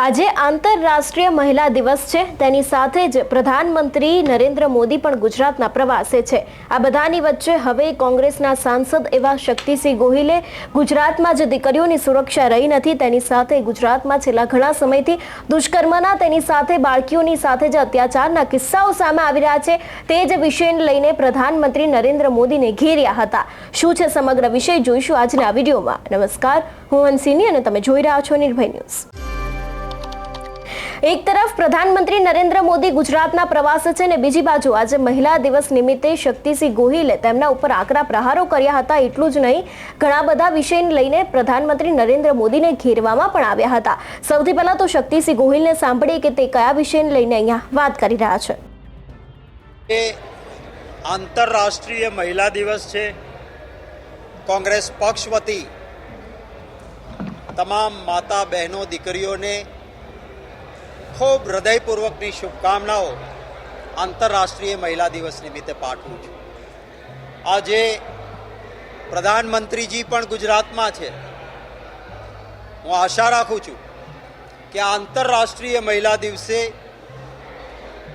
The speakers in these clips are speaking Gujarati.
આજે આંતરરાષ્ટ્રીય મહિલા દિવસ છે. તેની સાથે જ પ્રધાનમંત્રી નરેન્દ્ર મોદી પણ ગુજરાતના પ્રવાસે છે. આ બધાની વચ્ચે હવે કોંગ્રેસના સાંસદ એવા શક્તિસિંહ ગોહિલે ગુજરાતમાં જે દીકરીઓની સુરક્ષા રહી નથી. તેની સાથે ગુજરાતમાં છેલ્લા ઘણા સમયથી દુષ્કર્મના, તેની સાથે બાળકીઓની સાથે જે અત્યાચારના કિસ્સાઓ સામે આવી રહ્યા છે. તે જ વિષયને લઈને પ્રધાનમંત્રી નરેન્દ્ર મોદીને ઘેર્યા હતા. શું છે સમગ્ર વિષય? જોઈશું આજના વિડીયોમાં. નમસ્કાર. હું હંસિની અને તમે જોઈ રહ્યા છો નિર્ભય ન્યૂઝ. એક તરફ પ્રધાનમંત્રી નરેન્દ્ર મોદી ગુજરાતના પ્રવાસે છે ને બીજી બાજુ આજે મહિલા દિવસ નિમિત્તે શક્તિસિંહ ગોહિલે તેમના ઉપર આકરા પ્રહારો કર્યા હતા. એટલું જ નહીં, ઘણા બધા વિષયને લઈને પ્રધાનમંત્રી નરેન્દ્ર મોદીને ઘેરવામાં પણ આવ્યા હતા. સૌથી પહેલા તો શક્તિસિંહ ગોહિલને સાંભળીએ કે તે કયા વિષયને લઈને અહીંયા વાત કરી રહ્યા છે. એ આંતરરાષ્ટ્રીય મહિલા દિવસ છે. કોંગ્રેસ પક્ષ વતી તમામ માતા બહેનો, દીકરીઓને ખૂબ હૃદયપૂર્વકની શુભકામનાઓ આંતરરાષ્ટ્રીય મહિલા દિવસ નિમિત્તે પાઠવું છું. આજે પ્રધાનમંત્રીજી પણ ગુજરાતમાં છે. હું આશા રાખું છું કે આંતરરાષ્ટ્રીય મહિલા દિવસે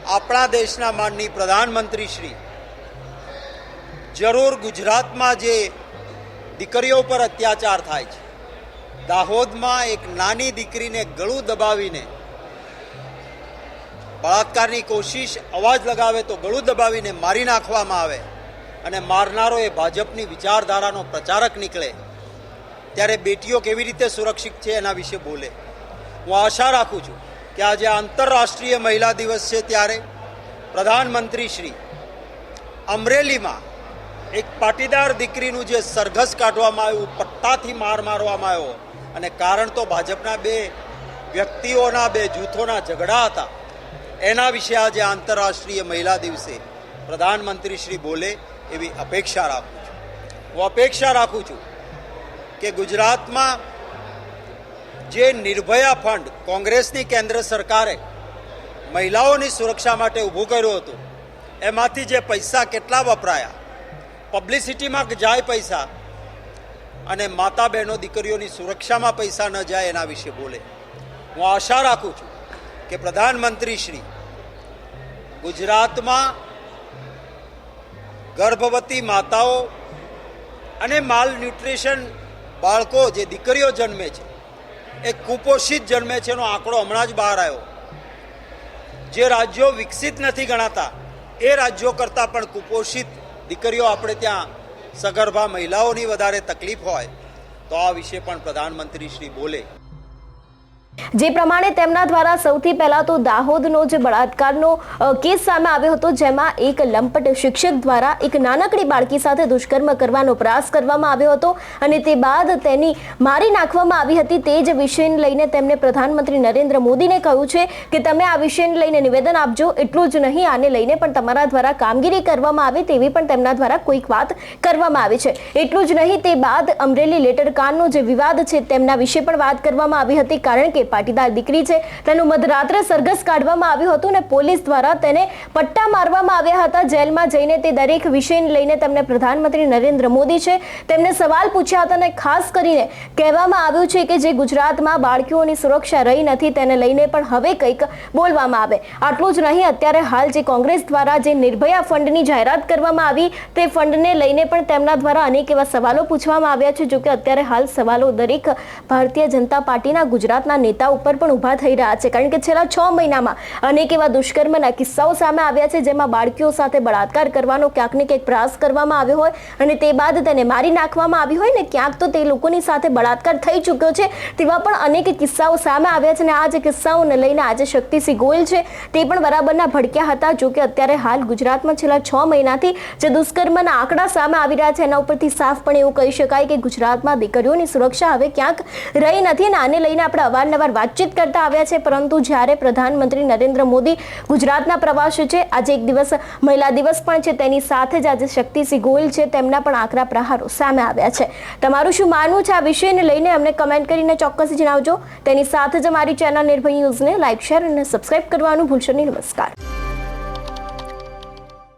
આપણા દેશના માનની પ્રધાનમંત્રી શ્રી જરૂર ગુજરાતમાં જે દીકરીઓ પર અત્યાચાર થાય છે. દાહોદમાં એક નાની દીકરીને ગળું દબાવીને બળાત્કારની કોશિશ અવાજ લગાવે તો ગળું દબાવીને મારી નાખવામાં આવે અને મારનારો એ ભાજપની વિચારધારાનો પ્રચારક નીકળે. ત્યારે બેટીઓ કેવી રીતે સુરક્ષિત છે એના વિશે બોલે. હું આશા રાખું છું કે આજે આંતરરાષ્ટ્રીય મહિલા દિવસ છે ત્યારે પ્રધાનમંત્રી શ્રી અમરેલીમાં એક પાટીદાર દીકરીનું જે સરઘસ કાઢવામાં આવ્યું, પટ્ટાથી માર મારવામાં આવ્યો. અને કારણ તો ભાજપના બે વ્યક્તિઓના, બે જૂથોના ઝઘડા હતા. એના વિશે આજે આંતરરાષ્ટ્રીય મહિલા દિવસે પ્રધાનમંત્રી શ્રી બોલે એવી અપેક્ષા રાખું છું. હું અપેક્ષા રાખું છું કે ગુજરાતમાં જે નિર્ભયા ફંડ કોંગ્રેસની કેન્દ્ર સરકારે મહિલાઓની સુરક્ષા માટે ઊભું કર્યું હતું, એમાંથી જે પૈસા કેટલા વપરાયા, પબ્લિસિટીમાં જાય પૈસા અને માતા બહેનો દીકરીઓની સુરક્ષામાં પૈસા ન જાય એના વિશે બોલે. હું આશા રાખું છું કે પ્રધાનમંત્રી શ્રી ગુજરાતમાં ગર્ભવતી માતાઓ અને માલ ન્યુટ્રિશન બાળકો જે દીકરીઓ જન્મે છે, એ કુપોષિત જન્મે છે, એનો આંકડો હમણાં જ બહાર આવ્યો. જે રાજ્યો વિકસિત નથી ગણાતા, એ રાજ્યો કરતાં પણ કુપોષિત દીકરીઓ આપણે ત્યાં સગર્ભા મહિલાઓની વધારે તકલીફ હોય, તો આ વિશે પણ પ્રધાનમંત્રી શ્રી બોલે. જે પ્રમાણે તેમના દ્વારા સૌથી પહેલા તો દાહોદનો જે બળાત્કારનો કેસ સામે આવ્યો હતો, જેમાં એક લંપટ શિક્ષક દ્વારા એક નાનકડી બાળકી સાથે દુષ્કર્મ કરવાનો પ્રયાસ કરવામાં આવ્યો હતો અને તે બાદ તેની મારી નાખવામાં આવી હતી તે જ વિષયને લઈને તેમણે પ્રધાનમંત્રી નરેન્દ્ર મોદીને કહ્યું છે કે તમે આ વિષયને લઈને નિવેદન આપજો, એટલું જ નહીં, આને લઈને પણ તમારા દ્વારા કામગીરી કરવામાં આવે તેવી પણ તેમના દ્વારા કોઈક વાત કરવામાં આવી છે. એટલું જ નહીં, તે બાદ અમરેલી લેટર કાનનો જે વિવાદ છે તેમના વિશે પણ વાત કરવામાં આવી હતી કારણ કે પાટીદાર દીકરી છે. તેનું મધરાત્રે સરઘસ કાઢવામાં આવ્યું હતું અને પોલીસ દ્વારા તેને પટ્ટા મારવામાં આવ્યા હતા. જેલમાં જઈને તે દરેક વિષયને લઈને તેમને પ્રધાનમંત્રી નરેન્દ્ર મોદી છે. તેમને સવાલ પૂછ્યા હતા અને ખાસ કરીને કહેવામાં આવ્યું છે કે જે ગુજરાતમાં બાળકીઓની સુરક્ષા રહી નથી તેને લઈને પણ હવે કંઈક બોલવામાં આવે. આટલું જ નહીં, અત્યારે હાલ જે કોંગ્રેસ દ્વારા જે નિર્ભયા ફંડની જાહેરાત કરવામાં આવી તે ફંડને લઈને પણ તેમના દ્વારા અનેક એવા સવાલો પૂછવામાં આવ્યા છે. જોકે અત્યારે હાલ સવાલો દરેક ભારતીય જનતા પાર્ટીના ગુજરાતના નેતા ઉપર પણ ઊભા થઈ રહ્યા છે. કારણ કે છેલ્લા છ મહિનામાં અનેક એવા દુષ્કર્મના કિસ્સાઓ સામે આવ્યા છે, જેમાં બાળકીઓ સાથે બળાત્કાર કરવાનો ક્યાંક ને ક્યાંક પ્રયાસ કરવામાં આવ્યો હોય અને તે બાદ તેને મારી નાખવામાં આવી હોય ને ક્યાંક તો તે લોકોની સાથે બળાત્કાર થઈ ચૂક્યો છે, તેવા પણ અનેક કિસ્સાઓ સામે આવ્યા છે અને આ જે કિસ્સાઓને લઈને આજે શક્તિસિંહ ગોયલ છે, તે પણ બરાબરના ભડક્યા હતા, જો કે અત્યારે હાલ ગુજરાતમાં છેલ્લા છ મહિનાથી જે દુષ્કર્મના આંકડા સામે આવી રહ્યા છે, એના ઉપરથી સાફ પણ એવું કહી શકાય કે ગુજરાતમાં દીકરીઓની સુરક્ષા હવે ક્યાંક રહી નથી અને આને લઈને આપણે અવારનવાર વાતચીત કરતા આવ્યા છે, પરંતુ જ્યારે પ્રધાનમંત્રી નરેન્દ્ર મોદી ગુજરાતના પ્રવાસે છે, આજે એક દિવસ મહિલા દિવસ પણ છે, તેની સાથે જ આજે શક્તિસિંહ ગોયલ છે, તેમના પણ આકરા પ્રહારો સામે આવ્યા છે. તમારું શું માનવું છે આ વિષયને લઈને? અમને કમેન્ટ કરીને ચોક્કસ જણાવજો. તેની સાથે જ અમારી ચેનલ નિર્ભય ન્યૂઝને લાઇક શેર અને સબસ્ક્રાઇબ કરવાનું ભૂલશો નહીં. નમસ્કાર.